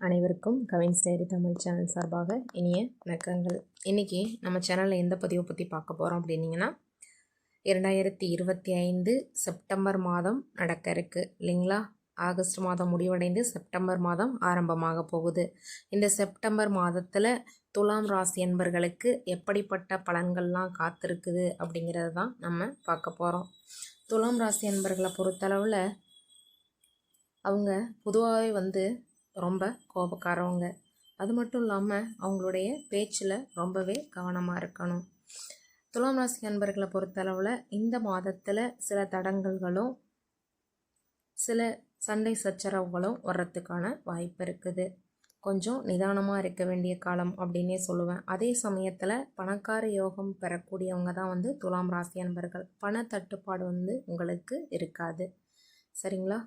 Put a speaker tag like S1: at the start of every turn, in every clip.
S1: அனைவருக்கும் Cavin's diary Tamil channel சார்பாக இனிய வணக்கங்கள். இன்றைக்கி நம்ம சேனலில் எந்த பதிவை பற்றி பார்க்க போகிறோம் அப்படின்னிங்கன்னா இரண்டாயிரத்தி இருபத்தி ஐந்து செப்டம்பர் மாதம் நடக்க இருக்குது இல்லைங்களா? ஆகஸ்ட் மாதம் முடிவடைந்து செப்டம்பர் மாதம் ஆரம்பமாக போகுது. இந்த செப்டம்பர் மாதத்தில் துலாம் ராசி என்பர்களுக்கு எப்படிப்பட்ட பலன்கள்லாம் காத்திருக்குது அப்படிங்கிறது தான் நம்ம பார்க்க போகிறோம் துலாம் ராசி என்பர்களை பொறுத்தளவில் அவங்க பொதுவாகவே வந்து ரொம்ப கோபக்காரவங்க. அது மட்டும் இல்லாமல் அவங்களுடைய பேச்சில் ரொம்பவே கவனமாக இருக்கணும். துலாம் ராசி அன்பர்களை பொறுத்தளவில் இந்த மாதத்தில் சில தடங்கல்களும் சில சண்டை சச்சரவுகளும் வர்றதுக்கான வாய்ப்பு இருக்குது. கொஞ்சம் நிதானமாக இருக்க வேண்டிய காலம் அப்படின்னே சொல்லுவேன். அதே சமயத்தில் பணக்கார யோகம் பெறக்கூடியவங்க தான் வந்து துலாம் ராசி அன்பர்கள். பண தட்டுப்பாடு வந்து உங்களுக்கு இருக்காது. சரிங்களா?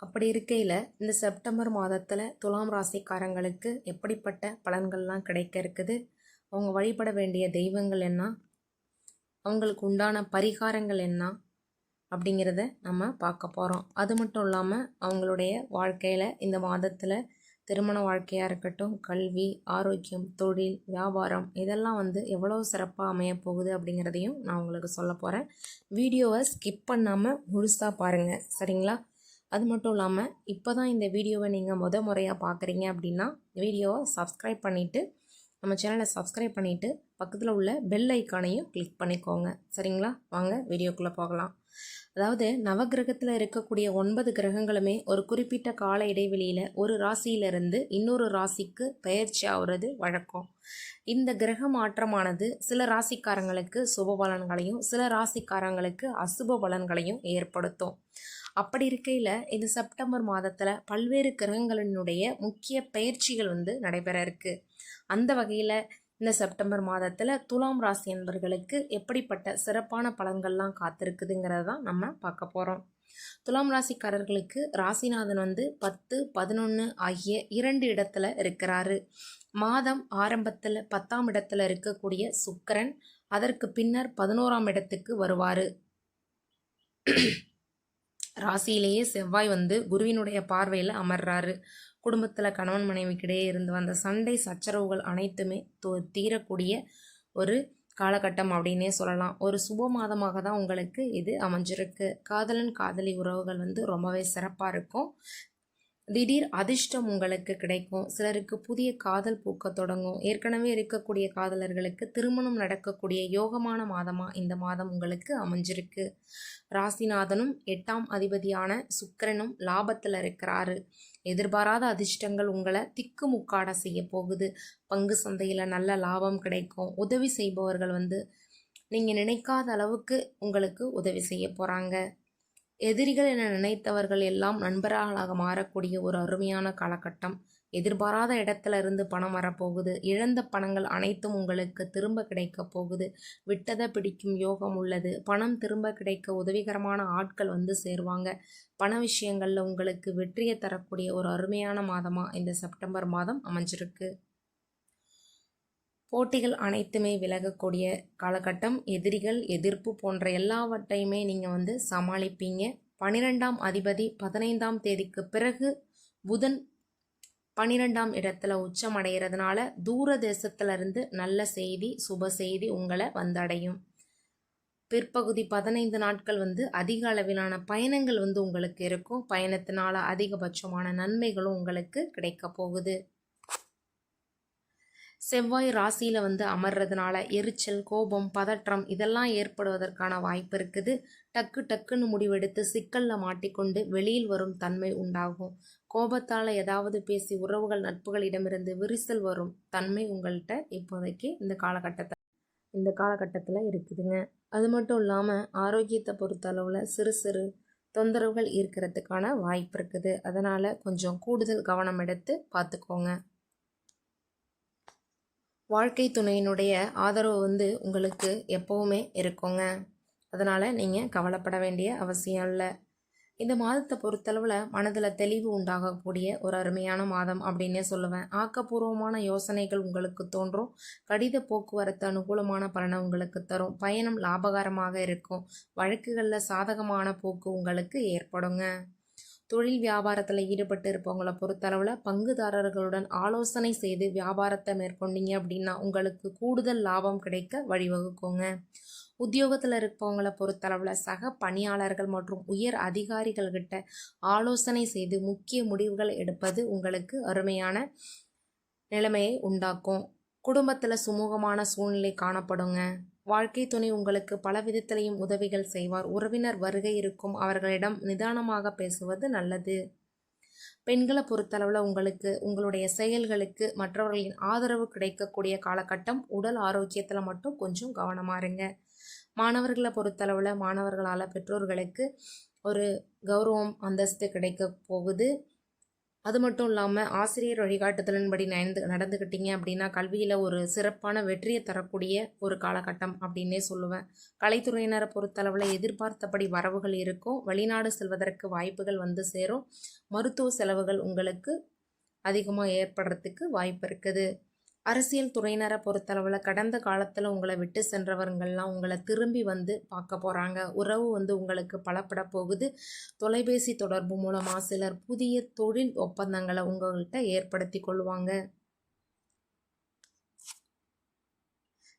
S1: அப்படி இருக்கையில் இந்த செப்டம்பர் மாதத்தில் துலாம் ராசிக்காரங்களுக்கு எப்படிப்பட்ட பலன்கள்லாம் கிடைக்க இருக்குது? அவங்க வழிபட வேண்டிய தெய்வங்கள் என்ன? அவங்களுக்கு உண்டான பரிகாரங்கள் என்ன? அப்படிங்கிறத நம்ம பார்க்க போகிறோம் அது மட்டும் இல்லாமல் அவங்களுடைய வாழ்க்கையில் இந்த மாதத்தில் திருமண வாழ்க்கையாக இருக்கட்டும் கல்வி ஆரோக்கியம் தொழில் வியாபாரம் இதெல்லாம் வந்து எவ்வளோ சிறப்பாக அமைய போகுது அப்படிங்கிறதையும் நான் உங்களுக்கு சொல்ல போகிறேன் வீடியோவை ஸ்கிப் பண்ணாமல் முழுசாக பாருங்கள் சரிங்களா? அது மட்டும் இல்லாமல் இப்போ தான் இந்த வீடியோவை நீங்கள் முத முறையாக பார்க்குறீங்க அப்படின்னா வீடியோவை சப்ஸ்கிரைப் பண்ணிவிட்டு நம்ம சேனலை சப்ஸ்கிரைப் பண்ணிவிட்டு பக்கத்தில் உள்ள பெல் ஐக்கானையும் கிளிக் பண்ணிக்கோங்க. சரிங்களா? வாங்க வீடியோக்குள்ளே போகலாம். அதாவது நவகிரகத்தில் இருக்கக்கூடிய ஒன்பது கிரகங்களுமே ஒரு குறிப்பிட்ட கால இடைவெளியில் ஒரு ராசியிலிருந்து இன்னொரு ராசிக்கு பயிற்சி ஆகுறது வழக்கம். இந்த கிரக மாற்றமானது சில ராசிக்காரங்களுக்கு சுப பலன்களையும் சில ராசிக்காரங்களுக்கு அசுப பலன்களையும் ஏற்படுத்தும். அப்படி இருக்கையில் இந்த செப்டம்பர் மாதத்தில் பல்வேறு கிரகங்களினுடைய முக்கிய பயிற்சிகள் வந்து நடைபெற இருக்குது அந்த வகையில் இந்த செப்டம்பர் மாதத்தில் துலாம் ராசி என்பர்களுக்கு எப்படிப்பட்ட சிறப்பான பலன்கள்லாம் காத்திருக்குதுங்கிறத தான் நம்ம பார்க்க போகிறோம் துலாம் ராசிக்காரர்களுக்கு ராசிநாதன் வந்து பத்து பதினொன்று ஆகிய இரண்டு இடத்துல இருக்கிறாரு. மாதம் ஆரம்பத்தில் பத்தாம் இடத்துல இருக்கக்கூடிய சுக்கரன் அதற்கு பின்னர் பதினோராம் இடத்துக்கு வருவார். ராசியிலேயே செவ்வாய் வந்து குருவினுடைய பார்வையில் அமர்றாரு. குடும்பத்தில் கணவன் மனைவிக்கிடையே இருந்து வந்த சண்டை சச்சரவுகள் அனைத்துமே தீரக்கூடிய ஒரு காலகட்டம் அப்படின்னே சொல்லலாம். ஒரு சுப மாதமாக தான் உங்களுக்கு இது அமைஞ்சிருக்கு. காதலன் காதலி உறவுகள் வந்து ரொம்பவே சிறப்பாக இருக்கும். திடீர் அதிர்ஷ்டம் உங்களுக்கு கிடைக்கும். சிலருக்கு புதிய காதல் பூக்க தொடங்கும். ஏற்கனவே இருக்கக்கூடிய காதலர்களுக்கு திருமணம் நடக்கக்கூடிய யோகமான மாதமாக இந்த மாதம் உங்களுக்கு அமைஞ்சிருக்கு. ராசிநாதனும் எட்டாம் அதிபதியான சுக்கரனும் லாபத்தில் இருக்கிறாரு. எதிர்பாராத அதிர்ஷ்டங்கள் உங்களை திக்கு முக்காட செய்ய போகுது. பங்கு சந்தையில் நல்ல லாபம் கிடைக்கும். உதவி செய்பவர்கள் வந்து நீங்கள் நினைக்காத அளவுக்கு உங்களுக்கு உதவி செய்ய போகிறாங்க எதிரிகள் என நினைத்தவர்கள் எல்லாம் நண்பர்களாக மாறக்கூடிய ஒரு அருமையான காலகட்டம். எதிர்பாராத இடத்துல இருந்து பணம் வரப்போகுது. இழந்த பணங்கள் அனைத்தும் உங்களுக்கு திரும்ப கிடைக்க போகுது. விட்டதை பிடிக்கும் யோகம் உள்ளது. பணம் திரும்ப கிடைக்க உதவிகரமான ஆட்கள் வந்து சேருவாங்க. பண விஷயங்களில் உங்களுக்கு வெற்றியை தரக்கூடிய ஒரு அருமையான மாதமாக இந்த செப்டம்பர் மாதம் அமைஞ்சிருக்கு. போட்டிகள் அனைத்துமே விலகக்கூடிய காலகட்டம். எதிரிகள் எதிர்ப்பு போன்ற எல்லாவற்றையுமே நீங்கள் வந்து சமாளிப்பீங்க. பனிரெண்டாம் அதிபதி பதினைந்தாம் தேதிக்கு பிறகு புதன் பன்னிரெண்டாம் இடத்துல உச்சம் அடைகிறதுனால தூர தேசத்திலிருந்து நல்ல செய்தி சுப செய்தி உங்களை வந்தடையும். பிற்பகுதி பதினைந்து நாட்கள் வந்து அதிக அளவிலான பயணங்கள் வந்து உங்களுக்கு இருக்கும். பயணத்தினால அதிகபட்சமான நன்மைகளும் உங்களுக்கு கிடைக்க போகுது. செவ்வாய் ராசியில் வந்து அமர்றதுனால எரிச்சல் கோபம் பதற்றம் இதெல்லாம் ஏற்படுவதற்கான வாய்ப்பு இருக்குது. டக்கு டக்குன்னு முடிவெடுத்து சிக்கலில் மாட்டிக்கொண்டு வெளியில் வரும் தன்மை உண்டாகும். கோபத்தால் ஏதாவது பேசி உறவுகள் நட்புகளிடமிருந்து விரிசல் வரும் தன்மை உங்கள்கிட்ட இப்போதைக்கு இந்த காலகட்டத்தை இந்த காலகட்டத்தில் இருக்குதுங்க. அது மட்டும் இல்லாமல் ஆரோக்கியத்தை பொறுத்தளவில் சிறு சிறு தொந்தரவுகள் இருக்கிறதுக்கான வாய்ப்பு இருக்குது. அதனால் கொஞ்சம் கூடுதல் கவனம் எடுத்து பார்த்துக்கோங்க வாழ்க்கை துணையினுடைய ஆதரவு வந்து உங்களுக்கு எப்போவுமே இருக்குங்க. அதனால் நீங்கள் கவலைப்பட வேண்டிய அவசியம் இல்லை. இந்த மாதத்தை பொறுத்தளவில் மனதில் தெளிவு உண்டாகக்கூடிய ஒரு அருமையான மாதம் அப்படின்னே சொல்லுவேன். ஆக்கப்பூர்வமான யோசனைகள் உங்களுக்கு தோன்றும். கடித போக்குவரத்து அனுகூலமான பலனை உங்களுக்கு தரும். பயணம் லாபகரமாக இருக்கும். வழக்குகளில் சாதகமான போக்கு உங்களுக்கு ஏற்படுங்க. தொழில் வியாபாரத்தில் ஈடுபட்டு இருப்பவங்களை பொறுத்தளவில் பங்குதாரர்களுடன் ஆலோசனை செய்து வியாபாரத்தை மேற்கொண்டீங்க அப்படின்னா உங்களுக்கு கூடுதல் லாபம் கிடைக்க வழிவகுக்குங்க. உத்தியோகத்தில் இருப்பவங்களை பொறுத்தளவில் சக பணியாளர்கள் மற்றும் உயர் அதிகாரிகள்கிட்ட ஆலோசனை செய்து முக்கிய முடிவுகள் எடுப்பது உங்களுக்கு அருமையான நிலைமையை உண்டாக்கும். குடும்பத்தில் சுமூகமான சூழ்நிலை காணப்படுங்க. வாழ்க்கை துணை உங்களுக்கு பல விதத்திலையும் உதவிகள் செய்வார். உறவினர் வருகை இருக்கும். அவர்களிடம் நிதானமாக பேசுவது நல்லது. பெண்களை பொறுத்தளவில் உங்களுக்கு உங்களுடைய செயல்களுக்கு மற்றவர்களின் ஆதரவு கிடைக்கக்கூடிய காலகட்டம் உடல் ஆரோக்கியத்தில் மட்டும் கொஞ்சம் கவனமாக இருங்க. மாணவர்களை பொறுத்தளவில் மாணவர்களால் பெற்றோர்களுக்கு ஒரு கௌரவம் அந்தஸ்து கிடைக்க போகுது. அது மட்டும் இல்லாமல் ஆசிரியர் வழிகாட்டுதலின்படி நடந்து நடந்துக்கிட்டீங்க அப்படின்னா கல்வியில் ஒரு சிறப்பான வெற்றியை தரக்கூடிய ஒரு காலகட்டம் அப்படின்னே சொல்லுவேன். கலைத்துறையினரை பொறுத்தளவில் எதிர்பார்த்தபடி வரவுகள் இருக்கும். வெளிநாடு செல்வதற்கு வாய்ப்புகள் வந்து சேரும். மருத்துவ செலவுகள் உங்களுக்கு அதிகமாக ஏற்படுறதுக்கு வாய்ப்பு இருக்குது. அரசியல் துறையினரை பொறுத்தளவில் கடந்த காலத்தில் உங்களை விட்டு சென்றவர்கள்லாம் உங்களை திரும்பி வந்து பார்க்க போகிறாங்க உறவு வந்து உங்களுக்கு பலப்பட போகுது. தொலைபேசி தொடர்பு மூலமாக சிலர் புதிய தொழில் ஒப்பந்தங்களை உங்கள்கிட்ட ஏற்படுத்தி கொள்வாங்க.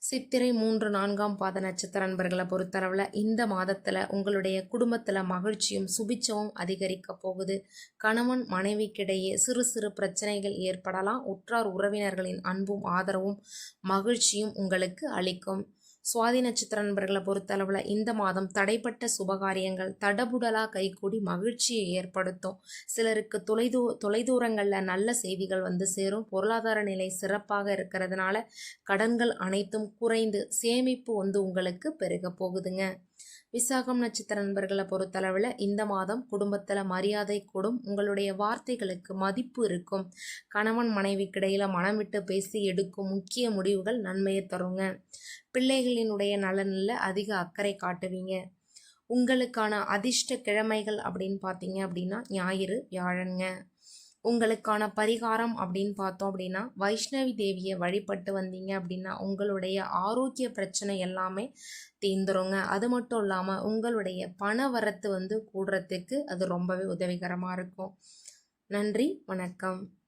S1: சித்திரை மூன்று நான்காம் பாத நட்சத்திர நண்பர்களை பொறுத்தளவில் இந்த மாதத்தில் உங்களுடைய குடும்பத்தில் மகிழ்ச்சியும் சுபிச்சமும் அதிகரிக்க போகுது. கணவன் மனைவிக்கிடையே சிறு சிறு பிரச்சனைகள் ஏற்படலாம். உற்றார் உறவினர்களின் அன்பும் ஆதரவும் மகிழ்ச்சியும் உங்களுக்கு அளிக்கும். சுவாதி நட்சத்திர நண்பர்களை பொறுத்தளவில் இந்த மாதம் தடைப்பட்ட சுபகாரியங்கள் தடபுடலாக கைகூடி மகிழ்ச்சியை ஏற்படுத்தும். சிலருக்கு தொலைதூ தொலைதூரங்களில் நல்ல செய்திகள் வந்து சேரும். பொருளாதார நிலை சிறப்பாக இருக்கிறதுனால கடன்கள் அனைத்தும் குறைந்து சேமிப்பு வந்து உங்களுக்கு பெருக போகுதுங்க. விசாகம் நட்சத்திர நண்பர்களை பொறுத்தளவில் இந்த மாதம் குடும்பத்தில் மரியாதை கூடும். உங்களுடைய வார்த்தைகளுக்கு மதிப்பு இருக்கும். கணவன் மனைவிக்கிடையில் மனம் விட்டு பேசி எடுக்கும் முக்கிய முடிவுகள் நன்மையை தருங்க. பிள்ளைகளினுடைய நலனில் அதிக அக்கறை காட்டுவீங்க. உங்களுக்கான அதிர்ஷ்ட கிழமைகள் அப்படின்னு பார்த்தீங்க அப்படின்னா ஞாயிறு வியாழனுங்க. உங்களுக்கான பரிகாரம் அப்படின்னு பார்த்தோம் அப்படின்னா வைஷ்ணவி தேவியை வழிபட்டு வந்தீங்க அப்படின்னா உங்களுடைய ஆரோக்கிய பிரச்சனை எல்லாமே தீந்துருங்க அது மட்டும் இல்லாமல் உங்களுடைய பண வரத்து வந்து கூடுறதுக்கு அது ரொம்பவே உதவிகரமாக இருக்கும். நன்றி வணக்கம்.